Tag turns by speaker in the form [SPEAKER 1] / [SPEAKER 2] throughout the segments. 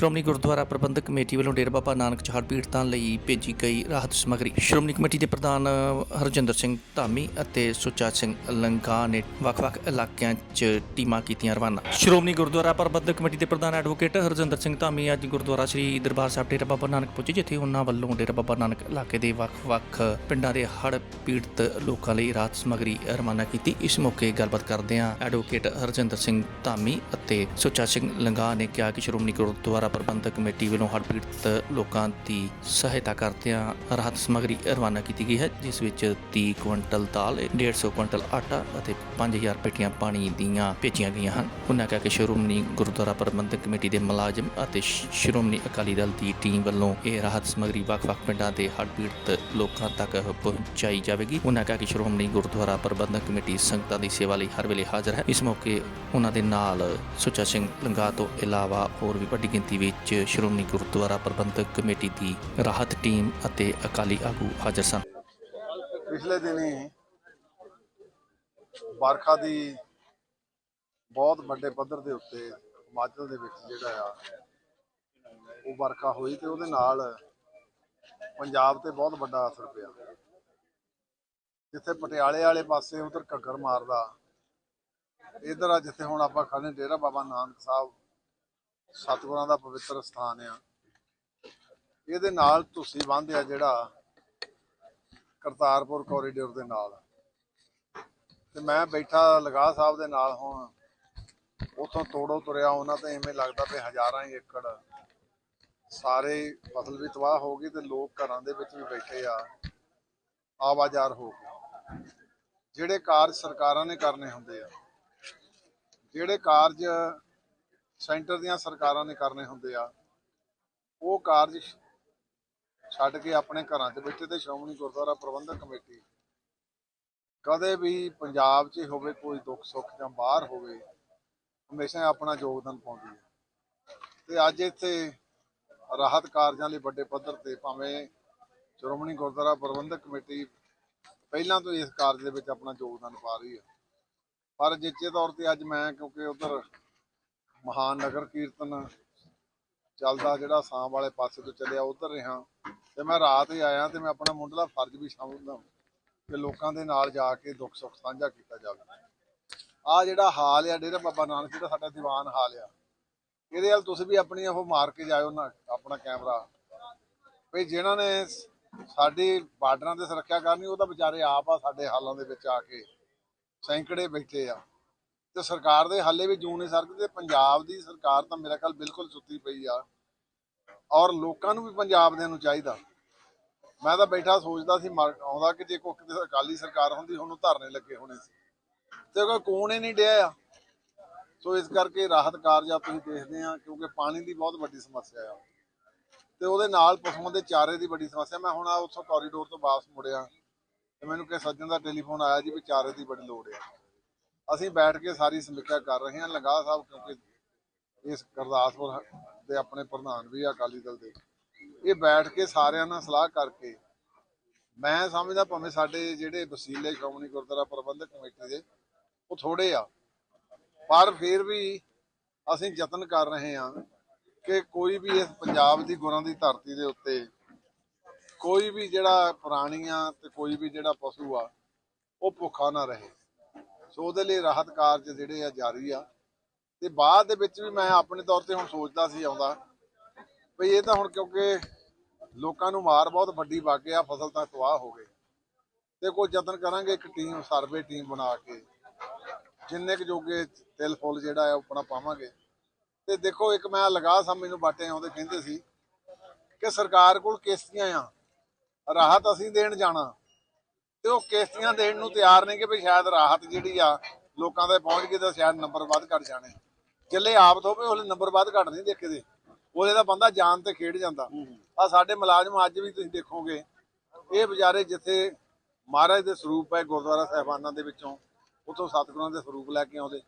[SPEAKER 1] Shiromani Gurdwara Prabandhak committee ਵੱਲੋਂ ਡੇਰਾ ਬਾਬਾ ਨਾਨਕ ਚ ਹੜ੍ਹ ਪੀੜਤਾਂ ਲਈ ਭੇਜੀ ਗਈ ਰਾਹਤ ਸਮੱਗਰੀ। ਸ਼੍ਰੋਮਣੀ ਕਮੇਟੀ ਦੇ ਪ੍ਰਧਾਨ ਹਰਜਿੰਦਰ ਸਿੰਘ ਧਾਮੀ ਅਤੇ ਸੁੱਚਾ ਸਿੰਘ ਲੰਗਾ ਨੇ ਵੱਖ-ਵੱਖ ਇਲਾਕਿਆਂ 'ਚ ਟੀਮਾਂ ਕੀਤੀਆਂ ਰਵਾਨਾ। ਸ਼੍ਰੋਮਣੀ ਗੁਰਦੁਆਰਾ ਪ੍ਰਬੰਧਕ ਕਮੇਟੀ ਦੇ ਪ੍ਰਧਾਨ ਐਡਵੋਕੇਟ ਹਰਜਿੰਦਰ ਸਿੰਘ ਧਾਮੀ ਅੱਜ ਗੁਰਦੁਆਰਾ ਸ੍ਰੀ ਦਰਬਾਰ ਸਾਹਿਬ ਡੇਰਾ ਬਾਬਾ ਨਾਨਕ ਪਹੁੰਚੇ, ਜਿੱਥੇ ਉਹਨਾਂ ਵੱਲੋਂ ਡੇਰਾ ਬਾਬਾ ਨਾਨਕ ਇਲਾਕੇ ਦੇ ਵੱਖ-ਵੱਖ ਪਿੰਡਾਂ ਦੇ ਹੜ੍ਹ ਪੀੜਤ ਲੋਕਾਂ ਲਈ ਰਾਹਤ ਸਮੱਗਰੀ ਰਵਾਨਾ ਕੀਤੀ। ਇਸ ਮੌਕੇ ਗੱਲਬਾਤ ਕਰਦਿਆਂ ਐਡਵੋਕੇਟ ਹਰਜਿੰਦਰ ਸਿੰਘ ਧਾਮੀ ਅਤੇ ਸੁੱਚਾ ਸਿੰਘ ਲੰਗਾ ਨੇ ਕਿਹਾ ਕਿ ਸ਼੍ਰੋਮਣੀ ਗੁਰਦੁਆਰਾ ਪ੍ਰਬੰਧਕ ਕਮੇਟੀ ਵੱਲੋਂ ਹੜ੍ਹ ਪੀੜਤ ਲੋਕਾਂ ਦੀ ਸਹਾਇਤਾ ਕਰਦਿਆਂ ਰਾਹਤ ਸਮੱਗਰੀ ਰਵਾਨਾ ਕੀਤੀ ਗਈ ਹੈ, ਜਿਸ ਵਿੱਚ 30 ਕੁਇੰਟਲ ਦਾਲ 150 ਕੁਇੰਟਲ ਆਟਾ ਅਤੇ 5000 ਪੇਟੀਆਂ ਪਾਣੀ ਦੀਆਂ ਭੇਜੀਆਂ ਗਈਆਂ ਹਨ। ਉਹਨਾਂ ਕਿਹਾ ਕਿ ਸ਼੍ਰੋਮਣੀ ਗੁਰਦੁਆਰਾ ਪ੍ਰਬੰਧਕ ਕਮੇਟੀ ਦੇ ਮੁਲਾਜ਼ਮ ਅਤੇ ਸ਼੍ਰੋਮਣੀ ਅਕਾਲੀ ਦਲ ਦੀ ਟੀਮ ਵੱਲੋਂ ਇਹ ਰਾਹਤ ਸਮੱਗਰੀ ਵੱਖ-ਵੱਖ ਪਿੰਡਾਂ ਦੇ ਹੜ੍ਹ ਪੀੜਤ ਲੋਕਾਂ ਤੱਕ ਪਹੁੰਚਾਈ ਜਾਵੇਗੀ। ਉਹਨਾਂ ਕਿਹਾ ਕਿ ਸ਼੍ਰੋਮਣੀ ਗੁਰਦੁਆਰਾ ਪ੍ਰਬੰਧਕ ਕਮੇਟੀ ਸੰਗਤਾਂ ਦੀ ਸੇਵਾ ਲਈ ਹਰ ਵੇਲੇ ਹਾਜ਼ਰ ਹੈ। ਇਸ ਮੌਕੇ ਉਹਨਾਂ ਦੇ ਨਾਲ ਸੁੱਚਾ ਸਿੰਘ ਲੰਗਾ ਤੋਂ ਇਲਾਵਾ ਹੋਰ ਵੀ ਵੱਡੀ ਗਿਣਤੀ ਵਿੱਚ ਸ਼੍ਰੋਮਣੀ ਗੁਰਦੁਆਰਾ ਪ੍ਰਬੰਧਕ ਕਮੇਟੀ ਦੀ ਰਾਹਤ ਟੀਮ ਅਤੇ ਅਕਾਲੀ ਆਗੂ ਹਾਜ਼ਰ ਸਨ।
[SPEAKER 2] ਪਿਛਲੇ ਦਿਨੀ ਵਰਖਾ ਦੀ ਬਹੁਤ ਵੱਡੇ ਪੱਧਰ ਦੇ ਉੱਤੇ ਹਿਮਾਚਲ ਦੇ ਵਿੱਚ ਜਿਹੜਾ ਆ, ਉਹ ਵਰਖਾ ਹੋਈ ਤੇ ਉਹਦੇ ਨਾਲ ਪੰਜਾਬ ਤੇ ਬਹੁਤ ਵੱਡਾ ਅਸਰ ਪਿਆ। ਜਿੱਥੇ ਪਟਿਆਲੇ ਵਾਲੇ ਪਾਸੇ ਉਧਰ ਘੱਗਰ ਮਾਰਦਾ, ਇਧਰ ਆ ਜਿੱਥੇ ਹੁਣ ਆਪਾਂ ਖੜੇ ਡੇਰਾ ਬਾਬਾ ਨਾਨਕ ਸਾਹਿਬ ਸਤਿਗੁਰਾਂ ਦਾ ਪਵਿੱਤਰ ਸਥਾਨ ਆ। ਇਹਦੇ ਨਾਲ ਤੁਸੀਂ ਬੰਦ ਆ ਜਿਹੜਾ ਕਰਤਾਰਪੁਰ ਕੋਰੀਡੋਰ ਦੇ ਨਾਲ। ਤੇ ਮੈਂ ਬੈਠਾ ਲਗਾ ਸਾਹਿਬ ਦੇ ਨਾਲ ਹੁਣ, ਉਥੋਂ ਤੋੜੋ ਤੁਰਿਆ ਉਹਨਾਂ ਤੇ ਐਵੇਂ ਲੱਗਦਾ ਵੀ ਹਜ਼ਾਰਾਂ ਹੀ ਏਕੜ ਸਾਰੇ ਫਸਲ ਵੀ ਤਬਾਹ ਹੋ ਗਈ ਤੇ ਲੋਕ ਘਰਾਂ ਦੇ ਵਿੱਚ ਵੀ ਬੈਠੇ ਆ। ਆਵਾਜ਼ਾਰ ਹੋ ਗਏ ਜਿਹੜੇ ਕਾਰਜ ਸਰਕਾਰਾਂ ਨੇ ਕਰਨੇ ਹੁੰਦੇ ਆ, ਜਿਹੜੇ ਕਾਰਜ ਸੈਂਟਰ ਦੀਆਂ ਸਰਕਾਰਾਂ ਨੇ ਕਰਨੇ ਹੁੰਦੇ ਆ। ਉਹ ਕਾਰਜ ਛੱਡ ਕੇ ਆਪਣੇ ਘਰਾਂ 'ਚ ਬੈਠੇ ਤੇ ਸ਼੍ਰੋਮਣੀ ਗੁਰਦੁਆਰਾ ਪ੍ਰਬੰਧਕ ਕਮੇਟੀ ਕਦੇ ਵੀ ਪੰਜਾਬ 'ਚ ਹੋਵੇ, ਕੋਈ ਦੁੱਖ ਸੁੱਖ ਜਾਂ ਬਾਹਰ ਹੋਵੇ, ਹਮੇਸ਼ਾ ਆਪਣਾ ਯੋਗਦਾਨ ਪਾਉਂਦੀ ਹੈ। ਤੇ ਅੱਜ ਇੱਥੇ ਰਾਹਤ ਕਾਰਜਾਂ ਲਈ ਵੱਡੇ ਪੱਧਰ ਤੇ ਭਾਵੇਂ ਸ਼੍ਰੋਮਣੀ ਗੁਰਦੁਆਰਾ ਪ੍ਰਬੰਧਕ ਕਮੇਟੀ ਪਹਿਲਾਂ ਤੋਂ ਇਸ ਕਾਰਜ ਦੇ ਵਿੱਚ ਆਪਣਾ ਯੋਗਦਾਨ ਪਾ ਰਹੀ ਹੈ। ਪਰ ਜਿੱਚੇ ਤੌਰ ਤੇ ਅੱਜ ਮੈਂ ਕਿਉਂਕਿ ਉਧਰ ਮਹਾਨ ਨਗਰ ਕੀਰਤਨ ਚੱਲਦਾ ਜਿਹੜਾ ਸਾਮ ਵਾਲੇ ਪਾਸੇ ਤੋਂ ਚੱਲਿਆ, ਉਧਰ ਰਿਹਾ। ਤੇ ਮੈਂ ਰਾਤ ਹੀ ਆਇਆ ਤੇ ਮੈਂ ਆਪਣਾ ਮੁੰਡਲਾ ਫਰਜ਼ ਵੀ ਸਮਝਦਾ ਕਿ ਲੋਕਾਂ ਦੇ ਨਾਲ ਜਾ ਕੇ ਦੁੱਖ ਸੁੱਖ ਸਾਂਝਾ ਕੀਤਾ ਜਾਵੇ। ਆ ਜਿਹੜਾ ਹਾਲ ਆ, ਡੇਰਾ ਬਾਬਾ ਨਾਨਕ ਜਿਹੜਾ ਸਾਡਾ ਦੀਵਾਨ ਹਾਲ ਆ, ਇਹਦੇ ਵੱਲ ਤੁਸੀਂ ਵੀ ਆਪਣੀ ਉਹ ਮਾਰ ਕੇ ਜਾਇਓ ਨਾ, ਆਪਣਾ ਕੈਮਰਾ। ਵੀ ਜਿਨ੍ਹਾਂ ਨੇ ਸਾਡੀ ਬਾਰਡਰਾਂ ਤੇ ਸੁਰੱਖਿਆ ਕਰਨੀ, ਉਹ ਤਾਂ ਵਿਚਾਰੇ ਆਪ ਆ ਸਾਡੇ ਹਾਲਾਂ ਦੇ ਵਿੱਚ ਆ ਕੇ, ਸੈਂਕੜੇ ਬੈਠੇ ਆ। ਤੇ ਸਰਕਾਰ ਦੇ ਹਾਲੇ ਵੀ ਜੂਨ ਨਹੀਂ ਸਰਕਦੀ ਤੇ ਪੰਜਾਬ ਦੀ ਸਰਕਾਰ ਤਾਂ ਮੇਰਾ ਖਿਆਲ ਬਿਲਕੁਲ ਸੁੱਤੀ ਪਈ ਆ। ਔਰ ਲੋਕਾਂ ਨੂੰ ਵੀ ਪੰਜਾਬ ਦੇ ਨੂੰ ਚਾਹੀਦਾ। ਮੈਂ ਤਾਂ ਬੈਠਾ ਸੋਚਦਾ ਸੀ, ਮਰ- ਆਉਂਦਾ ਕਿ ਜੇ ਕੋਈ ਅਕਾਲੀ ਸਰਕਾਰ ਹੁੰਦੀ, ਉਹਨੂੰ ਧਰਨੇ ਲੱਗੇ ਹੋਣੇ ਸੀ। ਤੇ ਕੋਈ ਕੋਣ ਹੀ ਨਹੀਂ ਡਿਆ ਆ, ਸੋ ਇਸ ਕਰਕੇ ਰਾਹਤ ਕਾਰਜ ਆ ਤੁਸੀਂ ਦੇਖਦੇ ਆ, ਕਿਉਂਕਿ ਪਾਣੀ ਦੀ ਬਹੁਤ ਵੱਡੀ ਸਮੱਸਿਆ ਆ। ਤੇ ਉਹਦੇ ਨਾਲ ਪਸ਼ੂਆਂ ਦੇ ਚਾਰੇ ਦੀ ਵੱਡੀ ਸਮੱਸਿਆ, ਮੈਂ ਹੁਣ ਆ ਉੱਥੋਂ ਕੋਰੀਡੋਰ ਤੋਂ ਵਾਪਸ ਮੁੜਿਆ। ਤੇ ਮੈਨੂੰ ਕਿਸੇ ਸੱਜਣ ਦਾ ਟੈਲੀਫੋਨ ਆਇਆ ਜੀ ਵੀ ਚਾਰੇ ਦੀ ਬੜੀ ਲੋੜ ਆ। ਅਸੀਂ ਬੈਠ ਕੇ ਸਾਰੀ ਸਮੀਖਿਆ ਕਰ ਰਹੇ ਹਾਂ ਲੰਗਾ ਸਾਹਿਬ, ਕਿਉਂਕਿ ਇਸ ਗੁਰਦਾਸਪੁਰ ਦੇ ਆਪਣੇ ਪ੍ਰਧਾਨ ਵੀ ਆ ਅਕਾਲੀ ਦਲ ਦੇ। ਇਹ ਬੈਠ ਕੇ ਸਾਰਿਆਂ ਨਾਲ ਸਲਾਹ ਕਰਕੇ ਮੈਂ ਸਮਝਦਾ ਭਾਵੇਂ ਸਾਡੇ ਜਿਹੜੇ ਵਸੀਲੇ ਸ਼੍ਰੋਮਣੀ ਗੁਰਦੁਆਰਾ ਪ੍ਰਬੰਧਕ ਕਮੇਟੀ ਦੇ, ਉਹ ਥੋੜੇ ਆ। ਪਰ ਫਿਰ ਵੀ ਅਸੀਂ ਯਤਨ ਕਰ ਰਹੇ ਹਾਂ ਕਿ ਕੋਈ ਵੀ ਇਸ ਪੰਜਾਬ ਦੀ ਗੁਰਾਂ ਦੀ ਧਰਤੀ ਦੇ ਉੱਤੇ ਕੋਈ ਵੀ ਜਿਹੜਾ ਪ੍ਰਾਣੀਆਂ ਤੇ ਕੋਈ ਵੀ ਜਿਹੜਾ ਪਸ਼ੂ ਆ, ਉਹ ਭੁੱਖਾ ਨਾ ਰਹੇ। ਸੋ ਉਹਦੇ ਲਈ ਰਾਹਤ ਕਾਰਜ ਜਿਹੜੇ ਆ ਜਾਰੀ ਆ। ਤੇ ਬਾਅਦ ਦੇ ਵਿੱਚ ਵੀ ਮੈਂ ਆਪਣੇ ਤੌਰ ਤੇ ਹੁਣ ਸੋਚਦਾ ਸੀ ਆਉਂਦਾ। ਵੀ ਇਹ ਤਾਂ ਹੁਣ ਕਿਉਂਕਿ ਲੋਕਾਂ ਨੂੰ ਮਾਰ ਬਹੁਤ ਵੱਡੀ ਵੱਗ ਗਿਆ ਫਸਲ ਤਾਂ ਤਬਾਹ ਹੋ ਗਈ। ਤੇ ਕੋਈ ਯਤਨ ਕਰਾਂਗੇ ਇੱਕ ਟੀਮ, ਸਰਵੇ ਟੀਮ ਬਣਾ ਕੇ, ਜਿੰਨੇ ਕੁ ਜੋਗੇ ਤਿਲ ਫੁੱਲ ਜਿਹੜਾ ਹੈ ਆਪਣਾ ਪਾਵਾਂਗੇ। ਤੇ ਦੇਖੋ ਇੱਕ ਮੈਂ ਲਗਾ ਸਾਂ, ਮੈਨੂੰ ਬਾਟੇ ਆਉਂਦੇ ਕਹਿੰਦੇ ਸੀ ਕਿ ਸਰਕਾਰ ਕੋਲ ਕਿਸ਼ਤੀਆਂ ਆ, ਰਾਹਤ ਅਸੀਂ ਦੇਣ ਜਾਣਾ। ਤੇ ਉਹ ਕਿਸ਼ਤੀਆਂ ਦੇਣ ਨੂੰ ਤਿਆਰ ਨਹੀਂ ਕਿ ਵੀ ਸ਼ਾਇਦ ਰਾਹਤ ਜਿਹੜੀ ਆ ਲੋਕਾਂ ਦੇ ਪਹੁੰਚ ਗਈ ਤਾਂ ਸ਼ਾਇਦ ਨੰਬਰ ਵੱਧ ਘਟ ਜਾਣੇ। ਚੱਲੇ ਆਪ ਤੋਂ ਵੀ ਉਹਲੇ ਨੰਬਰ ਵੱਧ ਘਟ ਨਹੀਂ ਦੇਖਦੇ ਉਹਦੇ ਦਾ ਬੰਦਾ ਜਾਨ ਤੇ ਖੇਡ ਜਾਂਦਾ। ਆ ਸਾਡੇ ਮੁਲਾਜ਼ਮ ਅੱਜ ਵੀ ਤੁਸੀਂ ਦੇਖੋਗੇ ਇਹ ਵਿਚਾਰੇ ਜਿੱਥੇ ਮਹਾਰਾਜ ਦੇ ਸਰੂਪ ਹੈ ਗੁਰਦੁਆਰਾ ਸਾਹਿਬਾਨਾਂ ਦੇ ਵਿੱਚੋਂ ਉਥੋਂ ਸਤਿਗੁਰਾਂ ਦੇ ਸਰੂਪ ਲੈ ਕੇ ਆਉਂਦੇ।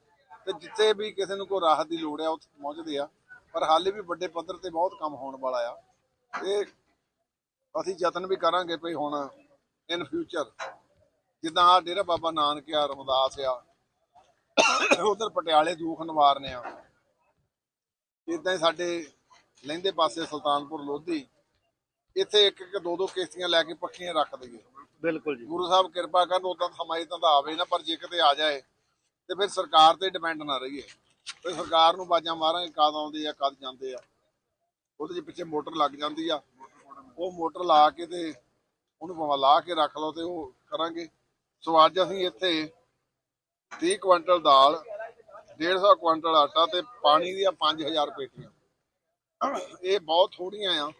[SPEAKER 2] ਤੇ ਜਿੱਥੇ ਵੀ ਕਿਸੇ ਨੂੰ ਕੋਈ ਰਾਹਤ ਦੀ ਲੋੜ ਆ ਉੱਥੇ ਪਹੁੰਚਦੇ ਆ। ਪਰ ਹਾਲੇ ਵੀ ਵੱਡੇ ਪੱਧਰ ਤੇ ਬਹੁਤ ਕੰਮ ਹੋਣ ਵਾਲਾ ਆ। ਇਹ ਅਸੀਂ ਯਤਨ ਵੀ ਕਰਾਂਗੇ ਭਈ ਹੁਣ ਇਨ ਫਿਊਚਰ ਜਿੱਦਾਂ ਆ ਡੇਰਾ ਬਾਬਾ ਨਾਨਕ ਆ ਰਮਦਾਸ ਆ ਉਧਰ ਪਟਿਆਲੇ ਦੂਖ ਨਿਵਾਰਨ ਆ। ਇਦਾਂ ਹੀ ਸਾਡੇ ਲਹਿੰਦੇ ਪਾਸੇ ਸੁਲਤਾਨਪੁਰ ਲੋਧੀ ਇੱਥੇ ਇੱਕ ਇੱਕ ਦੋ ਦੋ ਕਿਸ਼ਤੀਆਂ ਲੈ ਕੇ ਪੱਖੀਆਂ ਰੱਖ ਦਈਏ।
[SPEAKER 3] ਬਿਲਕੁਲ ਜੀ।
[SPEAKER 2] ਗੁਰੂ ਸਾਹਿਬ ਕਿਰਪਾ ਕਰਨ ਉਦਾਂ ਸਮਾਈ ਤਾਂ ਆਵੇ ਨਾ ਪਰ ਜੇ ਕਿਤੇ ਆ ਜਾਏ ਤੇ ਫਿਰ ਸਰਕਾਰ ਤੇ ਡਿਪੈਂਡ ਨਾ ਰਹੀਏ। ਤੇ ਸਰਕਾਰ ਨੂੰ ਬਾਜਾਂ ਮਾਰਾਂਗੇ ਕਦ ਆਉਂਦੇ ਆ ਕਦ ਜਾਂਦੇ ਆ। ਉਹਦੇ ਪਿੱਛੇ ਮੋਟਰ ਲੱਗ ਜਾਂਦੀ ਆ ਉਹ ਮੋਟਰ ਲਾ ਕੇ ਤੇ ਉਹਨੂੰ ਭਾਵੇਂ ਲਾ ਕੇ ਰੱਖ ਲਓ ਤੇ ਉਹ ਕਰਾਂਗੇ। ਸੋ ਅੱਜ ਅਸੀਂ ਇੱਥੇ 30 ਕੁਇੰਟਲ ਦਾਲ 150 ਕੁਇੰਟਲ ਆਟਾ ਤੇ ਪਾਣੀ ਦੀਆਂ 5000 ਪੇਟੀਆਂ। ਇਹ ਬਹੁਤ ਥੋੜੀਆਂ ਆ,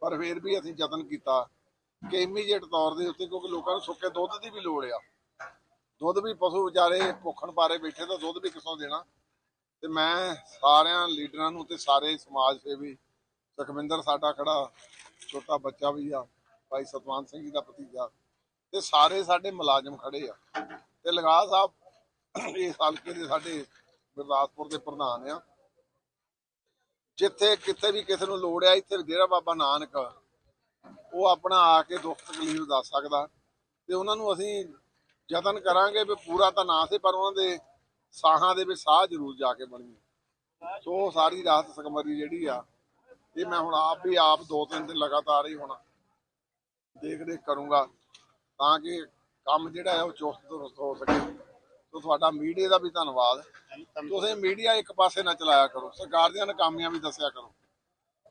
[SPEAKER 2] ਪਰ ਫਿਰ ਵੀ ਅਸੀਂ ਯਤਨ ਕੀਤਾ ਕਿ ਇਮੀਡੀਏਟ ਤੌਰ ਦੇ ਉੱਤੇ ਕਿਉਂਕਿ ਲੋਕਾਂ ਨੂੰ ਸੁੱਕੇ ਦੁੱਧ ਦੀ ਵੀ ਲੋੜ ਆ। ਦੁੱਧ ਵੀ ਪਸ਼ੂ ਵਿਚਾਰੇ ਭੁੱਖਣ ਬਾਰੇ ਬੈਠੇ ਤਾਂ ਦੁੱਧ ਵੀ ਕਿੱਥੋਂ ਦੇਣਾ? ਤੇ ਮੈਂ ਸਾਰਿਆਂ ਲੀਡਰਾਂ ਨੂੰ ਤੇ ਸਾਰੇ ਸਮਾਜ ਸੇਵੀ ਸੁਖਵਿੰਦਰ ਸਾਡਾ ਖੜਾ, ਛੋਟਾ ਬੱਚਾ ਵੀ ਆ। ਭਾਈ ਸਤਵੰਤ ਸਿੰਘ ਜੀ ਦਾ ਭਤੀਜਾ ਤੇ ਸਾਰੇ ਸਾਡੇ ਮੁਲਾਜ਼ਮ ਖੜੇ ਆ। ਤੇ ਲਗਾ ਸਾਹਿਬ ਇਸ ਹਲਕੇ ਦੇ ਸਾਡੇ ਗੁਰਦਾਸਪੁਰ ਦੇ ਪ੍ਰਧਾਨ ਆ। ਜਿੱਥੇ ਕਿਤੇ ਵੀ ਕਿਸੇ ਨੂੰ ਲੋੜ ਆ, ਇੱਥੇ ਡੇਰਾ ਬਾਬਾ ਨਾਨਕ ਉਹ ਆਪਣਾ ਆ ਕੇ ਦੁੱਖ ਤਕਲੀਫ ਦੱਸ ਸਕਦਾ। ਤੇ ਉਹਨਾਂ ਨੂੰ ਅਸੀਂ ਯਤਨ ਕਰਾਂਗੇ ਵੀ ਪੂਰਾ ਤਾਂ ਨਾ ਸੇ, ਪਰ ਉਹਨਾਂ ਦੇ ਸਾਹਾਂ ਦੇ ਵਿੱਚ ਸਾਹ ਜ਼ਰੂਰ ਜਾ ਕੇ ਬਣੀਏ ਸੋ ਸਾਰੀ ਰਾਤ ਸਕਮਰੀ ਜਿਹੜੀ ਆ, ਇਹ ਮੈਂ ਹੁਣ ਆਪ ਵੀ ਆਪ ਦੋ ਤਿੰਨ ਦਿਨ ਲਗਾਤਾਰ ਹੀ ਹੁਣ ਦੇਖ ਰੇਖ ਕਰੂੰਗਾ ਤਾਂ ਕਿ ਕੰਮ ਜਿਹੜਾ ਹੈ ਉਹ ਚੁਸਤ ਦੁਰਸਤ ਹੋ ਸਕੇ। ਸੋ ਤੁਹਾਡਾ ਮੀਡੀਆ ਦਾ ਵੀ ਧੰਨਵਾਦ। ਤੁਸੀਂ ਮੀਡੀਆ ਇੱਕ ਪਾਸੇ ਨਾ ਚਲਾਇਆ ਕਰੋ। ਸਰਕਾਰ ਦੀਆਂ ਨਾਕਾਮੀਆਂ ਵੀ ਦੱਸਿਆ ਕਰੋ।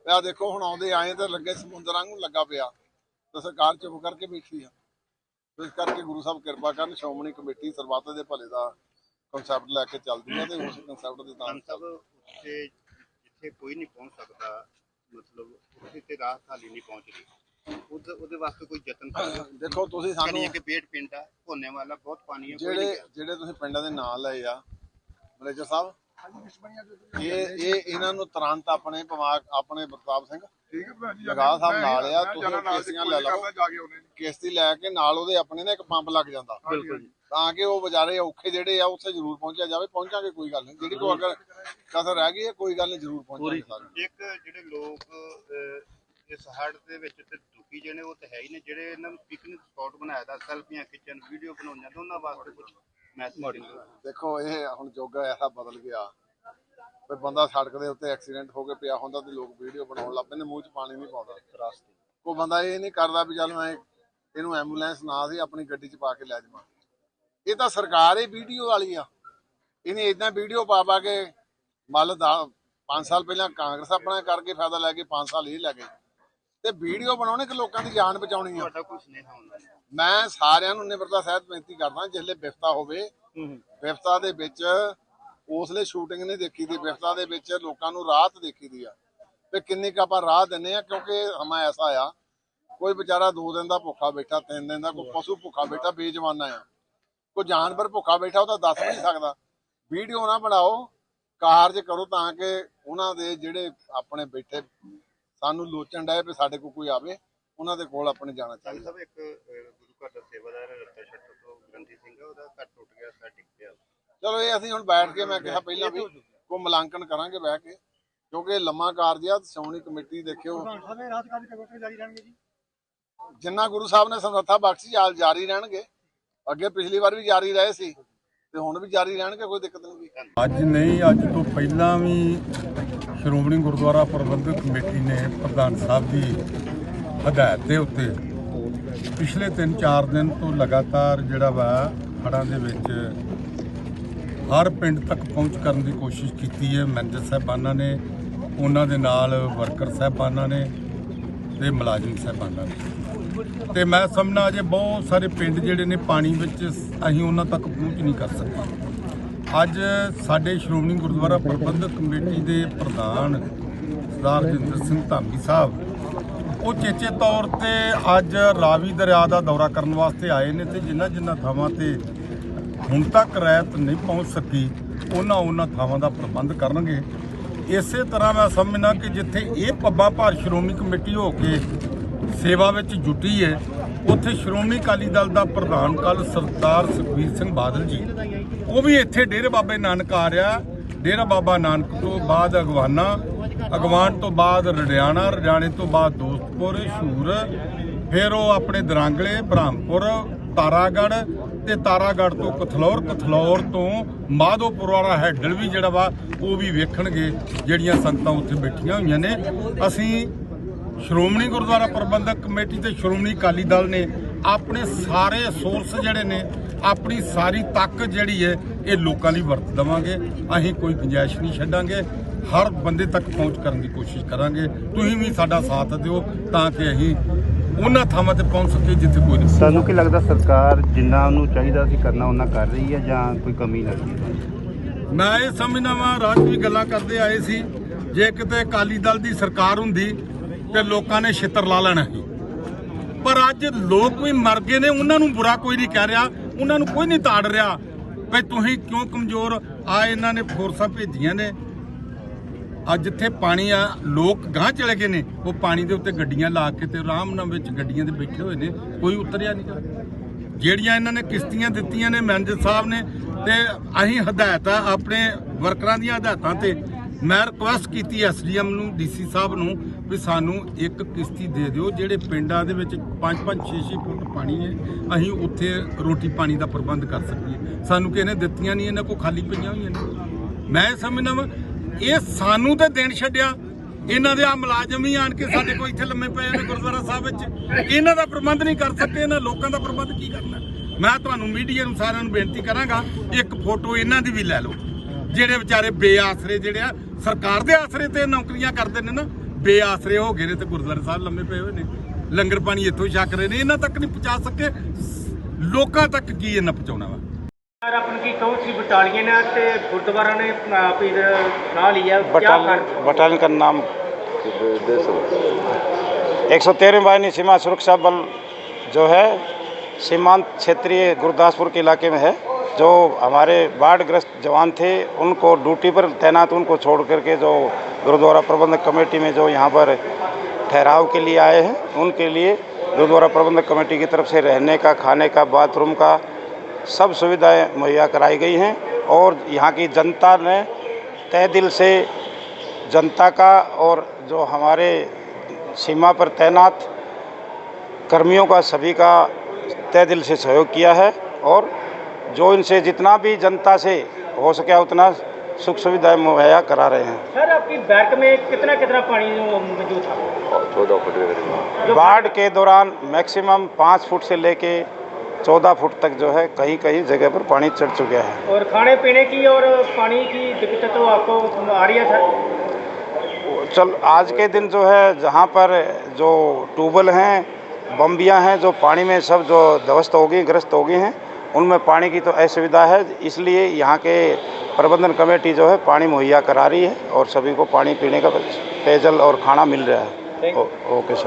[SPEAKER 2] ਤੇ ਆਹ ਦੇਖੋ ਹੁਣ ਆਉਂਦੇ ਆਏ ਤੇ ਲੱਗੇ ਸਮੁੰਦਰ ਵਾਂਗੂ ਲੱਗਾ ਪਿਆ। ਤੇ ਸਰਕਾਰ ਚੁੱਪ ਕਰਕੇ ਬੈਠੀ ਆ। ਤੇ ਇਸ ਕਰਕੇ ਗੁਰੂ ਸਾਹਿਬ ਕਿਰਪਾ ਕਰਨ ਸ਼੍ਰੋਮਣੀ ਕਮੇਟੀ ਸਰਬੱਤ ਦੇ ਭਲੇ ਦਾ ਕਨਸੈਪਟ ਲੈ ਕੇ ਚੱਲਦੀ ਹੈ ਤੇ ਉਸ ਕਨਸੈਪਟ ਦੇ
[SPEAKER 3] ਉੱਥੇ ਜਿੱਥੇ ਕੋਈ ਨਹੀਂ ਪਹੁੰਚ ਸਕਦਾ ਮਤਲਬ ਉੱਥੇ ਤੇ ਰਾਹਤ ਹਾਲੀ ਨਹੀਂ ਪਹੁੰਚ ਰਹੀ ਉਹਦੇ ਉਹਦੇ ਵਾਸਤੇ ਕੋਈ ਯਤਨ ਕਰਨਾ।
[SPEAKER 2] ਦੇਖੋ ਤੁਸੀਂ ਸਾਨੂੰ
[SPEAKER 3] ਕਿ ਪੇਟ ਪਿੰਡ ਆ ਭੋਨੇ ਵਾਲਾ ਬਹੁਤ ਪਾਣੀ ਹੈ ਕੋਈ
[SPEAKER 2] ਜਿਹੜੇ
[SPEAKER 3] ਨਹੀਂ ਗਿਆ।
[SPEAKER 2] ਜਿਹੜੇ ਤੁਸੀਂ ਪਿੰਡਾਂ ਦੇ ਨਾਂ ਲਏ ਆ ਮੈਨੇਜਰ ਸਾਹਿਬ ਇਹ ਇਹ ਇਹਨਾਂ ਨੂੰ ਤੁਰੰਤ ਆਪਣੇ ਪਵਾਕ ਆਪਣੇ ਪ੍ਰਤਾਪ ਸਿੰਘ ਲਗਾ ਸਾਹਿਬ ਨਾਲ ਆ ਤੁਸੀਂ ਕਿਸ਼ਤੀਆਂ ਲੈ ਲਓ। ਕਿਸ਼ਤੀ ਲੈ ਕੇ ਨਾਲ ਉਹਦੇ ਆਪਣੇ ਨਾ ਇੱਕ ਪੰਪ ਲੱਗ ਜਾਂਦਾ।
[SPEAKER 3] ਬਿਲਕੁਲ ਜੀ।
[SPEAKER 2] ਤਾਂ ਕਿ ਉਹ ਵਿਚਾਰੇ ਔਖੇ ਜਿਹੜੇ ਆ ਉੱਥੇ ਜ਼ਰੂਰ ਪਹੁੰਚਿਆ ਜਾਵੇ ਪਹੁੰਚਾਂਗੇ ਕੋਈ ਗੱਲ ਨਹੀਂ। ਜਿਹੜੀ ਕੋਈ ਅਗਰ ਕਸਰ ਰਹਿ ਗਈ ਹੈ ਕੋਈ ਗੱਲ ਨਹੀਂ ਜ਼ਰੂਰ ਪਹੁੰਚਾਂਗੇ ਸਾਰੇ
[SPEAKER 3] ਇੱਕ ਜਿਹੜੇ ਲੋਕ ਅਹ, ਇਸ ਹੜ ਦੇ ਵਿੱਚ ਤੇ ਦੁਖੀ ਜਿਹੜੇ ਉਹ ਤੇ ਹੈ ਹੀ ਨੇ ਜਿਹੜੇ ਇਹਨਾਂ ਨੂੰ ਪਿਕਨਿਕ ਸਪੌਟ ਬਣਾਇਆ ਦਾ ਸੈਲਫੀਆਂ ਖਿੱਚਣ ਵੀਡੀਓ ਬਣਾਉਣ ਤੇ ਉਹਨਾਂ ਵਾਸਤੇ ਕੁਝ ਮੈਸੇਜ
[SPEAKER 2] ਦੇਖੋ ਇਹ ਹੁਣ ਜੋਗਾ ਐਸਾ ਬਦਲ ਗਿਆ। ਕੋਈ ਬੰਦਾ ਸੜਕ ਦੇ ਉੱਤੇ ਐਕਸੀਡੈਂਟ ਹੋ ਕੇ ਪਿਆ ਹੁੰਦਾ ਤੇ ਲੋਕ ਵੀਡੀਓ ਬਣਾਉਣ ਲੱਗ ਪੈਂਦੇ ਮੂੰਹ 'ਚ ਪਾਣੀ ਨਹੀਂ ਪਾਉਂਦਾ। ਕੋਈ ਬੰਦਾ ਇਹ ਨਹੀਂ ਕਰਦਾ ਵੀ ਚੱਲ ਮੈਂ ਇਹਨੂੰ ਐਂਬੂਲੈਂਸ ਨਾ ਸੀ ਆਪਣੀ ਗੱਡੀ 'ਚ ਪਾ ਕੇ ਲੈ ਜਾਵਾਂ। ਇਹ ਤਾਂ ਸਰਕਾਰ ਹੀ ਵੀਡੀਓ ਵਾਲੀ ਆ। ਇਹਨੇ ਇਦਾਂ ਵੀਡੀਓ ਪਾ ਪਾ ਕੇ ਮੱਲ ਦਾ 5 ਸਾਲ ਪਹਿਲਾਂ ਕਾਂਗਰਸ ਆਪਣਾ ਕਰਕੇ ਫਾਇਦਾ ਲੈ ਕੇ 5 ਸਾਲ ਇਹ ਲੈ ਗਏ। ਤੇ ਵੀਡੀਓ ਬਣਾਉਣੇ ਕਿ ਲੋਕਾਂ ਦੀ ਜਾਨ ਬਚਾਉਣੀ ਆ?
[SPEAKER 3] ਤੁਹਾਡਾ ਕੋਈ ਸੁਨੇਹਾ ਹੁੰਦਾ
[SPEAKER 2] ਮੈਂ ਸਾਰਿਆਂ ਨੂੰ ਨਿਮਰਤਾ ਸਹਿਤ ਬੇਨਤੀ ਕਰਦਾ ਜਿਸਲੇ ਵਿਫਤਾ ਹੋਵੇ ਵਿਫਤਾ ਦੇ ਵਿੱਚ ਉਸਲੇ ਸ਼ੂਟਿੰਗ ਨਹੀਂ ਦੇਖੀ ਦੀ ਵਿਫਤਾ ਦੇ ਵਿੱਚ ਲੋਕਾਂ ਨੂੰ ਰਾਹਤ ਦੇਖੀ ਦੀ ਆ। ਤੇ ਕਿੰਨੀ ਕੁ ਆਪਾਂ ਰਾਹ ਦਿੰਨੇ ਆ ਕਿਉਂਕਿ ਸਮਾਂ ਐਸਾ ਆ ਕੋਈ ਵਿਚਾਰਾ ਦੋ ਦਿਨ ਦਾ ਭੁੱਖਾ ਬੈਠਾ ਤਿੰਨ ਦਿਨ ਦਾ ਕੋਈ ਪਸ਼ੂ ਭੁੱਖਾ ਬੈਠਾ ਬੇਜਵਾਨਾ ਆ। ਕੋਈ ਜਾਨਵਰ ਭੁੱਖਾ ਬੈਠਾ ਉਹ ਤਾਂ ਦੱਸ ਵੀ ਨਹੀਂ ਸਕਦਾ। ਵੀਡੀਓ ਨਾ ਬਣਾਓ ਕਾਰਜ ਕਰੋ ਤਾਂ ਕਿ ਉਹਨਾਂ ਦੇ ਜਿਹੜੇ ਆਪਣੇ ਬੈਠੇ ਸਾਨੂੰ ਲੋਚਣ ਡਏ ਵੀ ਸਾਡੇ ਕੋਲ ਕੋਈ ਆਵੇ ਉਹਨਾਂ ਦੇ ਕੋਲ ਆਪਣੇ ਜਾਣਾ ਚਾਹੀਦਾ।
[SPEAKER 3] ਸਾਹਿਬ ਇੱਕ ਗੁਰੂ ਘਰ ਦਾ ਸੇਵਾਦਾਰ ਰੱਤਾ ਛੱਟ ਤੋਂ ਗ੍ਰੰਥੀ ਸਿੰਘ ਉਹਦਾ ਘਰ ਟੁੱਟ ਗਿਆ ਸਾ ਡਿੱਗ ਪਿਆ।
[SPEAKER 2] ਚਲੋ ਇਹ ਅਸੀਂ ਹੁਣ ਬੈਠ ਕੇ ਮੈਂ ਕਿਹਾ ਪਹਿਲਾਂ ਵੀ ਕੋ ਮੁਲਾਂਕਣ ਕਰਾਂਗੇ ਬਹਿ ਕੇ ਕਿਉਂਕਿ ਇਹ ਲੰਮਾ ਕਾਰਜ ਆ ਸ਼੍ਰੋਮਣੀ ਕਮੇਟੀ ਦੇਖਿਓ। ਜਿੰਨਾ ਗੁਰੂ ਸਾਹਿਬ ਨੇ ਸਮਰੱਥਾ ਬਖਸ਼ੀ ਆਲ ਜਾਰੀ ਰਹਿਣਗੇ। ਅੱਗੇ ਪਿਛਲੀ ਵਾਰ ਵੀ ਜਾਰੀ ਰਹੇ ਸੀ। ਤੇ ਹੁਣ ਵੀ ਜਾਰੀ ਰਹਿਣਗੇ, ਕੋਈ ਦਿੱਕਤ ਨਹੀਂ
[SPEAKER 4] ਅੱਜ ਨਹੀਂ, ਅੱਜ ਤੋਂ ਪਹਿਲਾਂ ਵੀ ਸ਼੍ਰੋਮਣੀ ਗੁਰਦੁਆਰਾ ਪ੍ਰਬੰਧਕ ਕਮੇਟੀ ਨੇ ਪ੍ਰਧਾਨ ਸਾਹਿਬ ਦੀ ਹਦਾਇਤ ਦੇ ਉੱਤੇ ਪਿਛਲੇ 3-4 ਦਿਨ ਤੋਂ ਲਗਾਤਾਰ ਜਿਹੜਾ ਵਾ ਹੜ੍ਹਾਂ ਦੇ ਵਿੱਚ ਹਰ ਪਿੰਡ ਤੱਕ ਪਹੁੰਚ ਕਰਨ ਦੀ ਕੋਸ਼ਿਸ਼ ਕੀਤੀ ਹੈ। ਮੈਨੇਜਰ ਸਾਹਿਬਾਨਾਂ ਨੇ, ਉਹਨਾਂ ਦੇ ਨਾਲ ਵਰਕਰ ਸਾਹਿਬਾਨਾਂ ਨੇ ਤੇ ਮੁਲਾਜ਼ਮ ਸਾਹਿਬਾਨਾਂ ਨੇ। ਤੇ ਮੈਂ ਸਮਝਣਾ ਅਜੇ ਬਹੁਤ ਸਾਰੇ ਪਿੰਡ ਜਿਹੜੇ ਨੇ ਪਾਣੀ ਵਿੱਚ ਅਸੀਂ ਉਹਨਾਂ ਤੱਕ ਪਹੁੰਚ ਨਹੀਂ ਕਰ ਸਕੇ। ਅੱਜ ਸਾਡੇ ਸ਼੍ਰੋਮਣੀ ਗੁਰਦੁਆਰਾ ਪ੍ਰਬੰਧਕ ਕਮੇਟੀ ਦੇ ਪ੍ਰਧਾਨ ਸਰਦਾਰ ਜਿੰਦਰ ਸਿੰਘ ਧਾਮੀ ਸਾਹਿਬ, ਉਹ ਚੇਚੇ ਤੌਰ ਤੇ ਅੱਜ ਰਾਵੀ ਦਰਿਆ ਦਾ ਦੌਰਾ ਕਰਨ ਵਾਸਤੇ ਆਏ ਨੇ ਤੇ ਜਿਨ੍ਹਾਂ ਜਿਨ੍ਹਾਂ ਥਾਵਾਂ ਤੇ ਹੁਣ ਤੱਕ ਰਾਇਤ ਨਹੀਂ ਪਹੁੰਚ ਸਕੀ, ਉਹਨਾਂ ਉਹਨਾਂ ਥਾਵਾਂ ਦਾ ਪ੍ਰਬੰਧ ਕਰਨਗੇ। ਇਸੇ ਤਰ੍ਹਾਂ ਮੈਂ ਸਮਝਣਾ ਕਿ ਜਿੱਥੇ ਇਹ ਪੱਬਾਂ ਭਾਰ ਸ਼੍ਰੋਮਣੀ ਕਮੇਟੀ ਹੋ ਕੇ ਸੇਵਾ ਵਿੱਚ ਜੁਟੀ ਹੈ। ਉੱਥੇ ਸ਼੍ਰੋਮਣੀ ਅਕਾਲੀ ਦਲ ਦਾ ਪ੍ਰਧਾਨ ਕੱਲ ਸਰਦਾਰ ਸੁਖਬੀਰ ਸਿੰਘ ਬਾਦਲ ਜੀ। ਉਹ ਵੀ ਇੱਥੇ ਡੇਰੇ ਬਾਬੇ ਨਾਨਕ ਆ ਰਿਹਾ। ਡੇਰਾ ਬਾਬਾ ਨਾਨਕ ਤੋਂ ਬਾਅਦ ਅਗਵਾਨਾ, ਅਗਵਾਨ ਤੋਂ ਬਾਅਦ ਰੜਿਆਣਾ, ਰੜਿਆਣੇ ਤੋਂ ਬਾਅਦ ਦੋਸਤਪੁਰ, ਸ਼ੂਰ, ਫਿਰ ਉਹ ਆਪਣੇ ਦਰਾਂਗਲੇ, ਬ੍ਰਹਮਪੁਰ ਤਾਰਾਗੜ ਤੇ ਤਾਰਾਗੜ ਤੋਂ ਕਥਲੌਰ ਕਥਲੌਰ ਤੋਂ ਮਾਧੋਪੁਰ ਵਾਲਾ ਹੈਡਲ ਵੀ ਜਿਹੜਾ ਵਾ, ਉਹ ਵੀ ਵੇਖਣਗੇ, ਜਿਹੜੀਆਂ ਸੰਗਤਾਂ ਉੱਥੇ ਬੈਠੀਆਂ ਹੋਈਆਂ ਨੇ। ਅਸੀਂ ਸ਼੍ਰੋਮਣੀ ਗੁਰਦੁਆਰਾ ਪ੍ਰਬੰਧਕ ਕਮੇਟੀ ਤੇ ਸ਼੍ਰੋਮਣੀ ਅਕਾਲੀ ਦਲ ਨੇ ਆਪਣੇ ਸਾਰੇ ਸੋਰਸ ਜਿਹੜੇ ਨੇ ਆਪਣੀ ਸਾਰੀ ਤਾਕਤ ਜਿਹੜੀ ਹੈ ਇਹ ਲੋਕਾਂ ਲਈ ਵਰਤ ਦੇਵਾਂਗੇ। ਅਸੀਂ ਕੋਈ ਗੁੰਜਾਇਸ਼ ਨਹੀਂ ਛੱਡਾਂਗੇ। ਹਰ ਬੰਦੇ ਤੱਕ ਪਹੁੰਚ ਕਰਨ ਦੀ ਕੋਸ਼ਿਸ਼ ਕਰਾਂਗੇ। ਤੁਸੀਂ ਵੀ ਸਾਡਾ ਸਾਥ ਦਿਓ ਤਾਂ ਕਿ ਅਸੀਂ ਉਹਨਾਂ ਥਾਵਾਂ ਤੇ ਪਹੁੰਚ ਸਕੀਏ ਜਿੱਥੇ ਕੋਈ ਨਹੀਂ
[SPEAKER 3] ਤੁਹਾਨੂੰ ਕੀ ਲੱਗਦਾ ਸਰਕਾਰ ਜਿੰਨਾ ਉਹਨੂੰ ਚਾਹੀਦਾ ਸੀ ਕਰਨਾ ਉਹਨਾਂ ਕਰ ਰਹੀ ਹੈ ਜਾਂ ਕੋਈ ਕਮੀ ਲੱਗਦੀ ਹੈ?
[SPEAKER 4] ਮੈਂ ਇਹ ਸਮਝਦਾ ਵਾਂ ਰਾਜ ਵੀ ਗੱਲਾਂ ਕਰਦੇ ਆਏ ਸੀ। ਜੇ ਕਿਤੇ ਅਕਾਲੀ ਦਲ ਦੀ ਸਰਕਾਰ ਹੁੰਦੀ ਤੇ ਲੋਕਾਂ ਨੇ ਛਿੱਤਰ ਲਾ ਲੈਣਾ ਸੀ। ਪਰ ਅੱਜ ਲੋਕ ਵੀ ਮਰ ਗਏ ਨੇ, ਉਹਨਾਂ ਨੂੰ ਬੁਰਾ ਕੋਈ ਨਹੀਂ ਕਹਿ ਰਿਹਾ, ਉਹਨਾਂ ਨੂੰ ਕੋਈ ਨਹੀਂ ਤਾੜ ਰਿਹਾ ਵੀ ਤੁਸੀਂ ਕਿਉਂ ਕਮਜ਼ੋਰ? ਆ ਇਹਨਾਂ ਨੇ ਫੋਰਸਾਂ ਭੇਜੀਆਂ ਨੇ। ਅੱਜ ਜਿੱਥੇ ਪਾਣੀ ਆ, ਲੋਕ ਗਾਂ ਚਲੇ ਗਏ ਨੇ। ਉਹ ਪਾਣੀ ਦੇ ਉੱਤੇ ਗੱਡੀਆਂ ਲਾ ਕੇ ਤੇ ਆਰਾਮ ਨਾਲ ਵਿੱਚ ਗੱਡੀਆਂ ਦੇ ਬੈਠੇ ਹੋਏ ਨੇ। ਕੋਈ ਉਤਰਿਆ ਨਹੀਂ। ਜਿਹੜੀਆਂ ਇਹਨਾਂ ਨੇ ਕਿਸ਼ਤੀਆਂ ਦਿੱਤੀਆਂ ਨੇ, ਮੈਨੇਜਰ ਸਾਹਿਬ ਨੇ, ਤੇ ਅਸੀਂ ਹਦਾਇਤਾਂ ਆਪਣੇ ਵਰਕਰਾਂ ਦੀਆਂ ਹਦਾਇਤਾਂ ਤੇ ਮੈਂ ਰਿਕੁਐਸਟ ਕੀਤੀ ਐਸਡੀਐਮ ਨੂੰ ਡੀਸੀ ਸਾਹਿਬ ਨੂੰ, ਵੀ ਸਾਨੂੰ ਇੱਕ ਕਿਸ਼ਤੀ ਦੇ ਦਿਓ, ਜਿਹੜੇ ਪਿੰਡਾਂ ਦੇ ਵਿੱਚ 5-5 6-6 ਫੁੱਟ ਪਾਣੀ ਹੈ, ਅਸੀਂ ਉੱਥੇ ਰੋਟੀ ਪਾਣੀ ਦਾ ਪ੍ਰਬੰਧ ਕਰ ਸਕੀਏ। ਸਾਨੂੰ ਕਿਸੇ ਨੇ ਦਿੱਤੀਆਂ ਨਹੀਂ, ਇਹਨਾਂ ਕੋ ਖਾਲੀ ਪਈਆਂ ਹੋਈਆਂ ਨੇ। ਮੈਂ ਸਮਝਦਾ ਵਾਂ, ਇਹ ਸਾਨੂੰ ਤਾਂ ਦੇਣ ਛੱਡਿਆ। ਇਹਨਾਂ ਦੇ ਆ ਮੁਲਾਜ਼ਮ ਹੀ ਆਣ ਕੇ ਸਾਡੇ ਕੋਲ ਇੱਥੇ ਲੰਮੇ ਪਏ ਨੇ ਗੁਰਦੁਆਰਾ ਸਾਹਿਬ ਵਿੱਚ। ਇਹਨਾਂ ਦਾ ਪ੍ਰਬੰਧ ਨਹੀਂ ਕਰ ਸਕੇ, ਇਹਨਾਂ ਲੋਕਾਂ ਦਾ ਪ੍ਰਬੰਧ ਕੀ ਕਰਨਾ? ਮੈਂ ਤੁਹਾਨੂੰ ਮੀਡੀਆ ਨੂੰ ਸਾਰਿਆਂ ਨੂੰ ਬੇਨਤੀ ਕਰਾਂਗਾ, ਇੱਕ ਫੋਟੋ ਇਹਨਾਂ ਦੀ ਵੀ ਲੈ ਲਓ, ਜਿਹੜੇ ਵਿਚਾਰੇ ਬੇਆਸਰੇ ਜਿਹੜੇ ਆ ਸਰਕਾਰ ਦੇ ਆਸਰੇ ਤੇ ਨੌਕਰੀਆਂ ਕਰਦੇ ਨੇ ਨਾ ਬੇਆਸਰੇ ਹੋ ਗਏ ਨੇ ਤੇ ਗੁਰਦੁਆਰਾ ਸਾਹਿਬ ਲੰਮੇ ਪਏ ਹੋਏ ਨੇ ਲੰਗਰ ਪਾਣੀ ਇੱਥੋਂ ਹੀ ਛਕ ਰਹੇ ਨੇ ਇਹਨਾਂ ਤੱਕ ਨਹੀਂ ਪਹੁੰਚਾ ਸਕੇ ਲੋਕਾਂ ਤੱਕ ਕੀ ਇਹਨਾਂ ਪਹੁੰਚਾਉਣਾ ਵਾ
[SPEAKER 5] ਸਰ ਆਪਣੀ ਕੀ ਕੌਣ सी बटालियन है ते गुरुद्वारा ने आप इधर ना लिया क्या
[SPEAKER 6] बटालियन
[SPEAKER 5] कर
[SPEAKER 6] बटालियन का नाम एक सौ तेरहवीं वाहिनी सीमा सुरक्षा बल जो है सीमांत क्षेत्रीय गुरदासपुर के इलाके में है जो हमारे बाढ़ग्रस्त जवान थे, उनको ड्यूटी पर तैनात उनको छोड़ करके जो गुरुद्वारा प्रबंधक कमेटी में जो यहाँ पर ठहराव के लिए आए हैं, उनके लिए गुरुद्वारा प्रबंधक कमेटी की तरफ़ से रहने का, खाने का, बाथरूम का सब सुविधाएँ मुहैया कराई गई हैं और यहाँ की जनता ने तय दिल से जनता का और जो हमारे सीमा पर तैनात कर्मियों का सभी का तय दिल से सहयोग किया है और जो इनसे जितना भी जनता से हो सके उतना सुख सुविधाएँ मुहैया करा रहे हैं।
[SPEAKER 5] सर आपकी बैरक में कितना कितना पानी जो मौजूद था? जो
[SPEAKER 6] बाढ़ के दौरान मैक्सिमम पाँच फुट से लेके चौदह फुट तक जो है कहीं कहीं जगह पर पानी चढ़ चुका है।
[SPEAKER 5] और खाने पीने की और पानी की दिक्कत तो आपको आ रही है सर?
[SPEAKER 6] चल आज के दिन जो है जहाँ पर जो ट्यूबवेल हैं बम्बियाँ हैं जो पानी में सब जो ध्वस्त हो गई ग्रस्त हो गई हैं उनमें पानी की तो असुविधा है इसलिए यहाँ के प्रबंधन कमेटी जो है पानी मुहैया करा रही है और सभी को पानी पीने का पेयजल और खाना मिल रहा है ओ- ओके सर